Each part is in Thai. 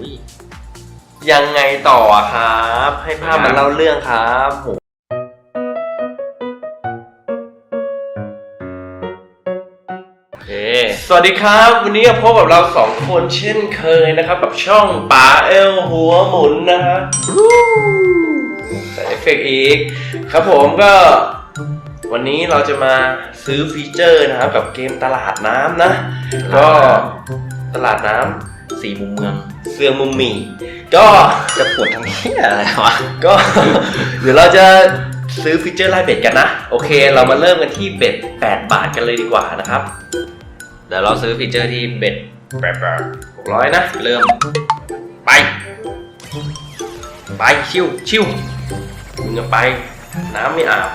อุ้ยยังไงต่ออะครับ ให้ภาพมันเล่าเรื่องครับโหโอเค สวัสดีครับ วันนี้ก็พบกับเราสองคนเช่นเคยนะครับ กับช่องป๋าเอลหัวหมุนนะฮะรู๊ใส่เอฟเฟกต์อีก ครับผมก็วันนี้เราจะมาซื้อฟีเจอร์นะครับกับเกมตลาดน้ำนะ ก็ตลาดน้ำ สี่มุมเมือง เสืองมุมหมี่ก็จะปวดทั้งเที่ยอะไรวะก็ เดี๋ยวเราจะซื้อฟีเจอร์ไล่เบ็ดกันนะ โอเค เรามาเริ่มกันที่เบ็ด8 บาทกันเลยดีกว่านะครับ เดี๋ยวเราซื้อฟีเจอร์ที่เบ็ด600นะ เริ่ม ไป ไป ชิวชิวมึงจะไป น้ำไม่อาบ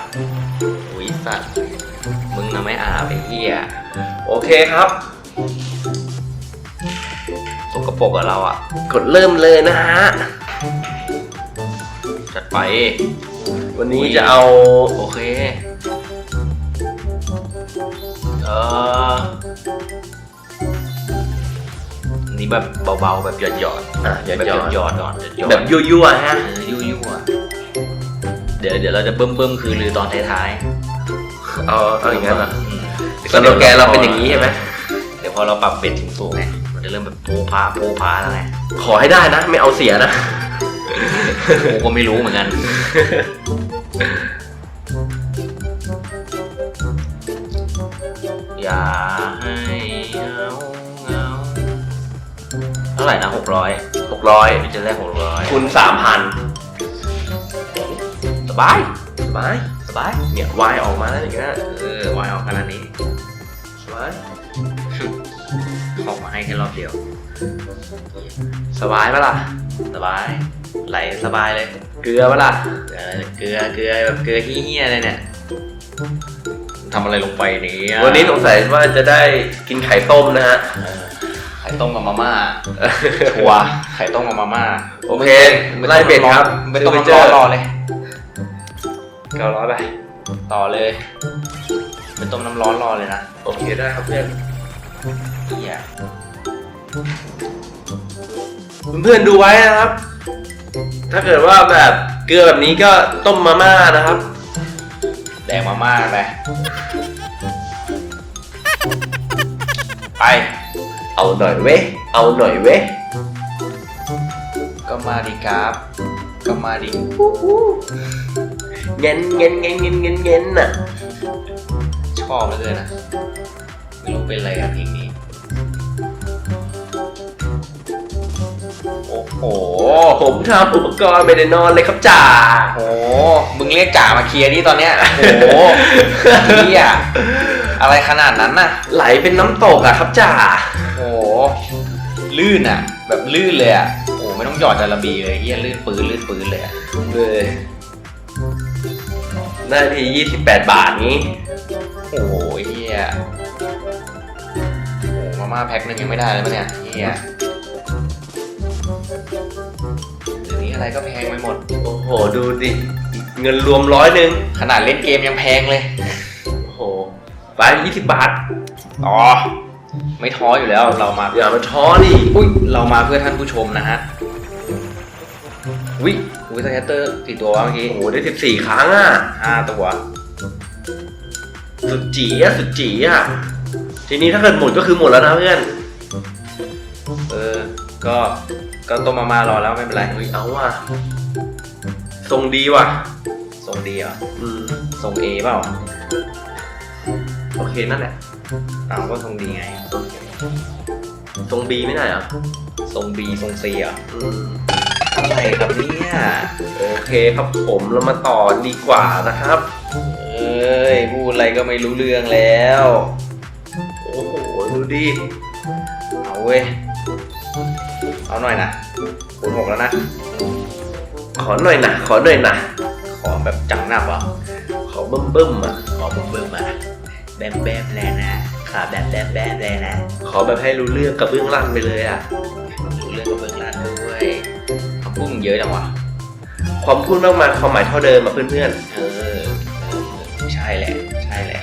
อุ้ยสัตว์มึงนะไม่อาบไอ้เหี้ยโอเคครับส กปรกกับเราอะ กดเริ่มเลยนะฮะ จัดไป วันนี้จะเอา โอเค เออนี่แบบเบาๆ แบบหยอดหยอดอะหยอดแบบหยอดหยอดๆก่อนหยอดๆแบบยั่วๆฮะ เออยั่วยั่วๆเดี๋ยวเดี๋ยวเราจะเบิ่มเบิ่มๆคือลือตอนท้ายเอาๆเอาอย่างนั้นเหรออืมสโลแกนเราเป็นอย่างนี้ใช่ไหม เดี๋ยวพอเราปรับเบ็ดสูงไงมันจะ เริ่มแบบโพพาโพพาแล้วไงขอให้ได้นะ ไม่เอาเสียนะ กูก็ไม่รู้เหมือนกัน อย่าให้เหงาเหงาเท่าไหร่นะหกร้อย600มันจะได้หกร้อยคูณ3,000สบาย สบาย สบาย เนี่ยวายออกมาแล้วอย่างเงี้ยเออวายออกขนาดนี้ แค่รอบเดียว สบายปะล่ะ สบาย ไหลสบายเลย เกลือปะล่ะ เกลือเกลือเกลือแบบเกลือเฮี้ยๆเลยเนี่ยทำอะไรลงไปเนี่ยวันนี้สงสัยว่าจะได้กินไข่ต้มนะฮะเออไข่ต้มกับมาม่าชัวร์ไข่ต้มกับมาม่า โอเค ไล่เบ็ดครับไม่ต้องซื้น้ำอร้อนรอไปเลยเก้าร้อยไป ต่อเลย เป็นต้มน้ำร้อนรอเลยนะ โอเคได้ครับเพื่อน เฮียเพื่อนๆดูไว้นะครับ ถ้าเกิดว่าแบบเกลือแบบนี้ก็ต้มมาม่านะครับ แดกมาม่าไปไป เอาหน่อยเว้ยเอาหน่อยเว้ยก็มาดีครับ ก็มาดีเงินเงินเงินเงินเงินเงินน่ะ ชอบเหลยนะ ไม่รู้เป็นอะไรกับเพลงนี้ โอ้โหผมทำอุปกรณ์ไปได้นอนเลยครับจ่าโอ้โหมึงเรียกจ่ามาเคลียร์ดิตอนเนี้ย โอ้โหเฮียอะไรขนาดนั้นน่ะ ไหลเป็นน้ำตกอะครับจ่าโอ้โหลื่นอะแบบลื่นเลยอะโอ้โหไม่ต้องหยอดจาระบีเลยเฮียลื่นปืนลื่นปืนเลยอะเลยหน้าทียี่สิบแปดบาทนี้ โอ้โหเฮียโอ้โหมาม่าแพ็คหนึงยังไม่ได้เลยปะเนี่ยเฮีย อะไรก็แพงไปหมด โอ้โห ดูดิ เงินรวมร้อยหนึ่งขนาดเล่นเกมยังแพงเลย โอ้โหไปยี่สิบบาท อ๋อ ไม่ท้ออยู่แล้วเรามา อย่ามาท้อดิอุ้ย เรามาเพื่อท่านผู้ชมนะฮะอุ้ยอุ้ยสแคตเตอร์กี่ตัววะเมื่อกี้ โอ้โห ได้สิบสี่ครั้งอะห้าตัว สุดจีอะ สุดจีอะ ทีนี้ถ้าเกิดหมดก็คือหมดแล้วนะเพื่อน เออ ก็ ก็ต้มมาม่ารอแล้วไม่เป็นไร เฮ้ยเอาว่ะทรงดีว่ะ ส่งดีเหรอ อืมส่งเอเปล่าโอเคนั่นแหละเอาก็ส่งดีไง ทรงบีไม่ได้เหรอส่งบีส่งซีเหรออืมอะไรครับเนี่ยโอเคครับผมเรามาต่อดีกว่านะครับ เอ้ยพูดอะไรก็ไม่รู้เรื่องแล้ว โอ้โหดูดิเอาเว้ย เอาหน่อยนะคูณหกแล้วนะ ขอหน่อยนะขอหน่อยนะขอแบบจังหนับเหรอขอเบิ่มเบิ่มอะขอบึ้มบึ้มอะแบมแบมเลยนะขาแบบแบมแบมเลยนะ ขอแบบให้รู้เรื่องกับเบื้องลั่นไปเลยอะรู้เรื่องกับเบื้องหลังด้วยคำพูดมึงเยอะจังวะความพูดมากมายความหมายเท่าเดิมอะเพื่อนเออเออใช่แหละ ใช่แหละ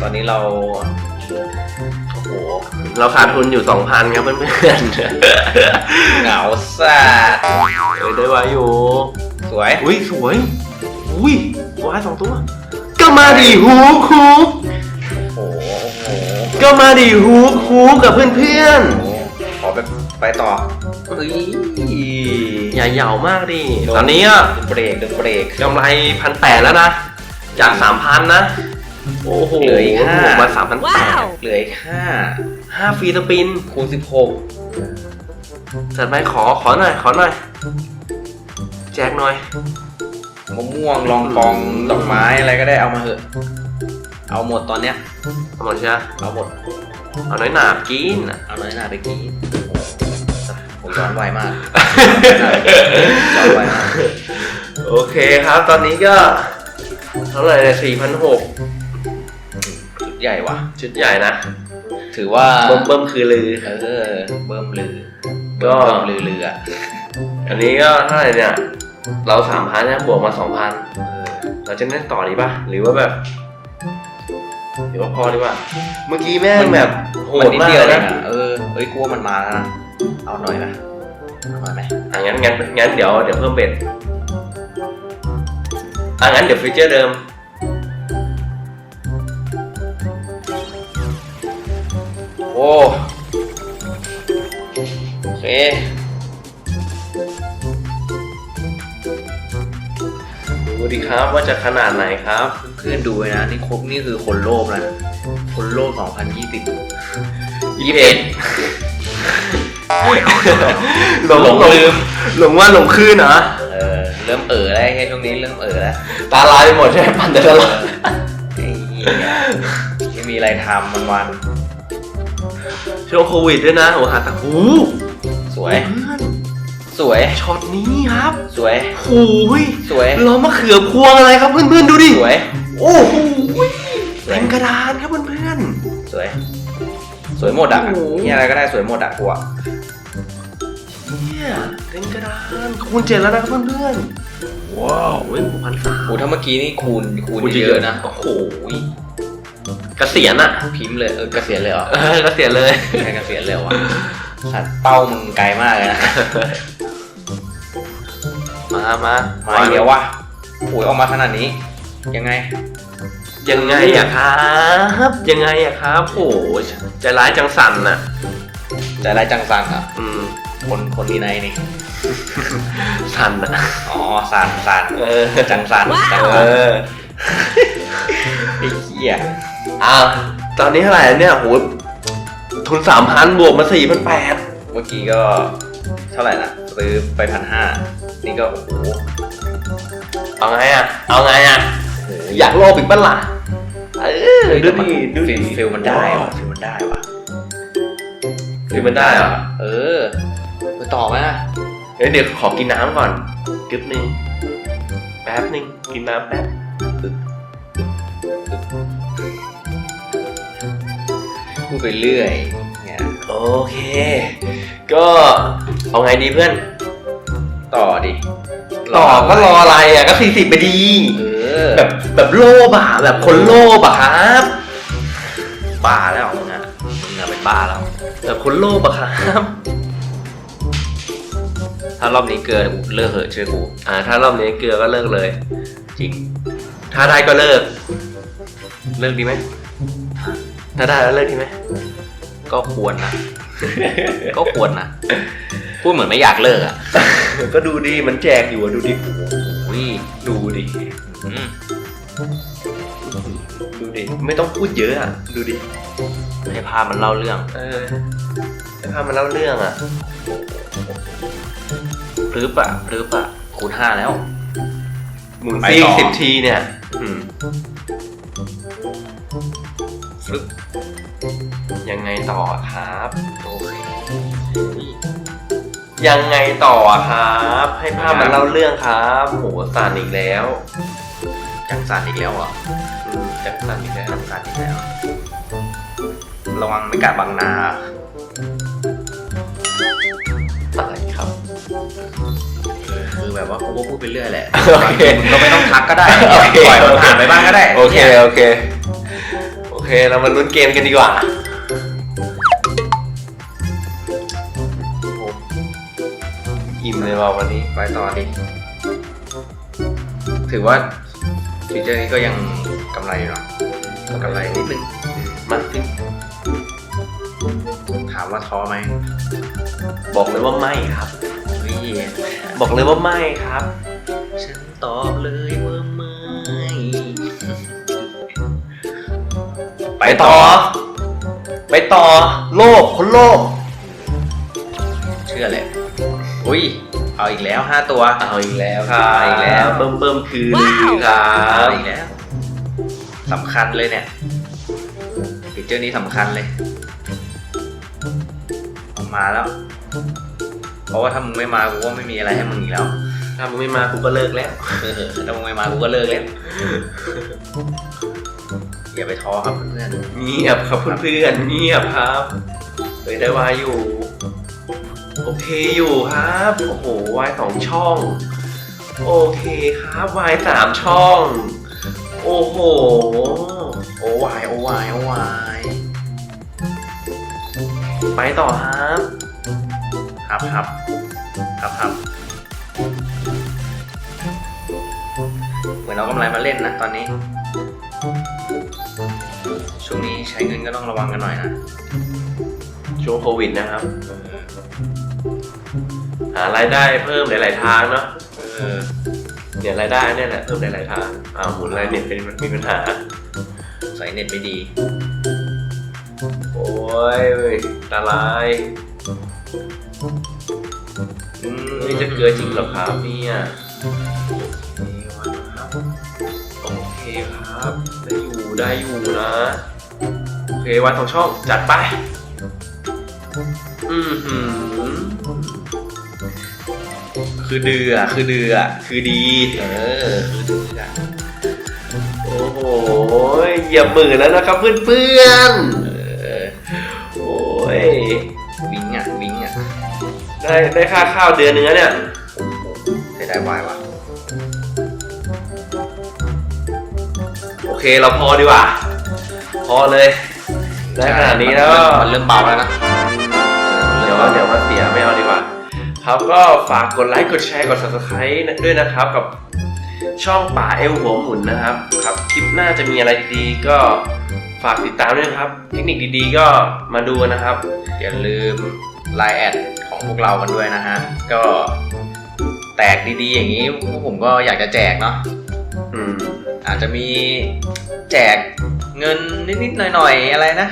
ตอนนี้เรา โอ้โห เราขาดทุนอยู่สองพันครับเพื่อนเหงาสัสๆเออได้ไว้อยู่ สวย อุ้ยสวย อุ้ยว้ายสองตัว ก็มาดิฮูกฮูกโอ้โหโอ้โหก็มาดิฮูกฮูกกับเพื่อนโอ้โหขอไปไปต่อเฮ้ยๆ อย่าเหยาวมากดิ ตอนนี้อะเบรกดึงเบรกกำไรพันแปดแล้วนะ จากสามพันนะ โอ้โหเหลืออีกห้ามาสามพันแปดว้าวเหลืออีกห้าห้าฟรีสปินคูณสิบหกจัดไปขอขอหน่อยขอหน่อย แจกหน่อย มะม่วงลองกองดอกไม้อะไรก็ได้เอามาเถอะ เอาหมดตอนเนี้ย เอาหมดใช่ไหมเอาหมด เอาน้อยหนากินอะเอาน้อยหน้าไปกินโอ้โหย้อนไวมากย้อนไวมาก โอเคครับ ตอนนี้ก็เท่าไหร่เนี่ยสี่พันหกชุด ใหญ่ว่ะ ชุดใหญ่นะถือว่าเบิ่มเบิ่มคือลือ เออเบิ่มลือก็ เบิ่มลือลืออะอันนี้ก็เท่าไหร่เนี่ย เราสามพันนะบวกมาสองพันเออเราจะเล่นต่อดีป่ะ หรือว่าแบบหรือว่าพอดีป่ะเมื่อกี้แม่งแบบโหมันดนิดมากเดียวเลยเองนะอะเออเอ้ยกลัวมันมาแล้วนะเอาหน่อยไหมเอาหน่อยไหมอะงั้นงั้นงั้นเดี๋ยวเดี๋ยวเพิ่มเบ็ดอะงั้นเดี๋ยวฟิวเจอร์เดิม โอ้โอเค ดูดิครับว่าจะขนาดไหนครับ เพื่อนดูไว้นะนี่ครบนี่คือคนโลภนะคนโลภ2020ยี่สิบเอ็ดหลงหลงลืม หลงว่าหลงคืนเหรอเออเริ่มเอ๋อแล้วแค่ช่วงนี้เริ่มเอ๋อแล้วตาลายไปหมดใช่ไหมปั่นแต่ละลายไอ้เหี้ยไม่มีอะไรทำมันวัน ช่วงโควิดด้วยนะโอ้หาตาหูๆสวยเพื่อนสวย ช็อตนี้ครับ สวยโอ้ยสวยล้อมะเขือพวงอะไรครับเพื่อนๆดูดิ สวย โอ้โหสวยเต็มกระดานครับเพื่อนสวย สวยหมดอะโอ้โหนี่อะไรก็ได้สวยหมดอะกูอะๆเนี่ยเต็มกระดานคูณเจ็ดแล้วนะครับเพื่อนๆ ว้าวเว้ยพันสามกูถ้าเมื่อกี้นี่คูณคูณคูณเยเยอะอะๆนะ โอ้โอ้โหโห เกษียณอะพิมพ์เลยเออเกษียณเลยเหรอเออเกษียณเลย ใช่เกษียณเลยเหรอวะสัตว์เป้ามึงไกลมากเลยนะมามามาอีกแล้ววะโอ้ยออกมาขนาดนี้ ยังไง ยังไงอะครับ ยังไงอะครับโอ้โหใจร้ายจังสันน่ะใจไรายจังสันอะอืม คนคนที่ไหนนี่ สันน่ะอ๋อสันสันเออ จังสันจังเอสันอไอ้เหี้ย อ้าวตอนนี้เท่าไหร่เนี่ยโหทุนสามพันบวกมาสี่พันแปดเมื่อกี้ก็เท่าไหร่นะซื้อไปพันห้านี่ก็โอ้โหเอาไงอะเอาไงอะโอ้โหอยากโลภอีกปะล่ะเออเฮ้ยดูแต่มันดิดูดิฟิลฟิลมันได้ว่ะฟิลมันได้ว่ะฟิลมันได้เหรอเออไปต่อไหมอะเฮ้ยเดี๋ยวขอกินน้ำก่อนกึ๊บหนึงแป๊บหนึงกินน้ำแป๊บ พูดไปเรื่อยเนี่ยโอเค ก็เอาไงดีเพื่อน ต่อดิต่อก็รออะไรอะก็สี่สิบไปดีเออแบบแบบโลภอะแบบคนโลภอะครับบ้าแล้วมึงอะมึงอะเป็นบ้าแล้วแบบคนโลภอะครับ ถ้ารอบนี้เกินเลิกเหอะเชื่อกูอ่า ถ้ารอบนี้เกลือก็เลิกเลย จริง ถ้าได้ก็เลิก เลิกดีไหม ถ้าได้แล้วเลิกดีไหมก็ควรนะ ก็ควรนะ พูดเหมือนไม่อยากเลิกอะก็ดูดีมันแจกอยู่อะดูดิอุ้ยดูดิอืมดูดิไม่ต้องพูดเยอะอะ ดูดิให้ภาพมันเล่าเรื่อง เออให้พามันเล่าเรื่องอะพรึบอะพรึบอะคูณห้าแล้วหมุนไปซีต่อสิบทีเนี่ย อืม ฟลึบยังไงต่อครับโอเคยังไงต่อครับ ให้ภาพมันเล่าเรื่องครับโหสานอีกแล้วจังสันอีกแล้วอะอืมจังสันอีกแล้วจังสันอีกแล้ว ระวังไม่กาดบังนาอะไรครับคือแบบว่ากูก็พูดไปเรื่อยแหละโอเคมึงก็ไม่ต้องทักก็ได้โอเคปล่อยมันผ่านไปบ้างก็ได้โอเคโอเคโอ เคเรามาลุ้นเกมกันดีกว่าอิ่มเลยเราวันนี้ ไปต่อดิ ถือว่าฟีเจอร์นี้ก็ยังกำไรอยู่หรอกำไรนิดนึงมันขึ้นถามว่าท้อไหม บอกเลยว่าไม่ครับ บอกเลยว่าไม่ครับ ฉันตอบเลย ไม่ไปต่อ ไปต่อ โลกคนโลก เชื่อเลยอุ้ย เอาอีกแล้วห้าตัว เอาอีกแล้วครับเอาอีกแล้วเบิ่มเบิ่มคือลือครัเอาบอีกแล้วสำคัญเลยเนี่ยฟีเจอร์นี้สำคัญเลยออกมาแล้ว เพราะว่าถ้ามึงไม่มากูก็ไม่มีอะไรให้มึงอีกแล้ว ถ้ามึงไม่มากูก็เลิกแล้วเออถ้ามึงไม่มากูก็เลิกแล้ว อย่าไปท้อครับเพื่อนเงียบครับเพื่อนๆเงียบครับเฮ้ยได้วายอยู่ โอเคอยู่ครับ โอ้โหวายสองช่อง โอเคครับวายสามช่อง โอ้โห โอวายโอวายโอวายไปต่อครับ ครับครับครับครับเหมือนเรากำไรมาเล่นนะตอนนี้ ช่วงนี้ใช้เงินก็ต้องระวังกันหน่อยนะช่วงโควิดนะครับหารายได้เพิ่มหลาย ๆ ทางเนาะเออเนี่ยรายได้เนี่ยแหละเพิ่มหลาย ๆ ทางอ่าหมุนรายเน็ตเป็นมีปัญหาใส่เน็ตไม่ดี โอ้ยตาลายอืมนี่จะเกลือจริงเหรอครับเนี่ย ได้อยู่ได้อยู่นะโอเควันสองช่องจัดไป อือหือคือเดือคือเดือคือดี เออคือเดือโอ้โหเหยียบหมื่นแล้วนะครับเพื่อนๆโอ้ยวิงอะวิงอะได้ได้ค่าข้าวเดือนเนื้อเนี่ยใช้ได้วว่ะ เคเราพอดีกว่า พอเลยได้ขนาดนี้แล้วก็มันเริ่มเบาแล้วนะ เดี๋ยวเดี๋ยวมาเสียไม่เอาดีกว่า ครับก็ฝากกดไลค์กดแชร์กด subscribe ด้วยนะครับกับช่องป่าเอลหัวหมุนนะครับ ครับคลิปหน้าจะมีอะไรดีๆก็ฝากติดตามด้วยนะครับ เทคนิคดีๆก็มาดูนะครับ อย่าลืมไลน์แอดของพวกเรากันด้วยนะฮะ ก็แตกดีๆอย่างนี้พวกผมก็อยากจะแจกเนาะอืม อาจจะมีแจกเงินนิดๆหน่อยๆอะไรนะ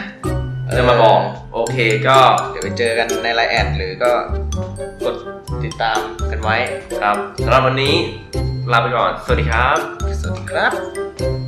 จะมาบอกโอเคก็เดี๋ยวไปเจอกันในไลน์แอดหรือก็กดติดตามกันไว้ครับสำหรับวันนี้ลาไปก่อน สวัสดีครับ สวัสดีครับ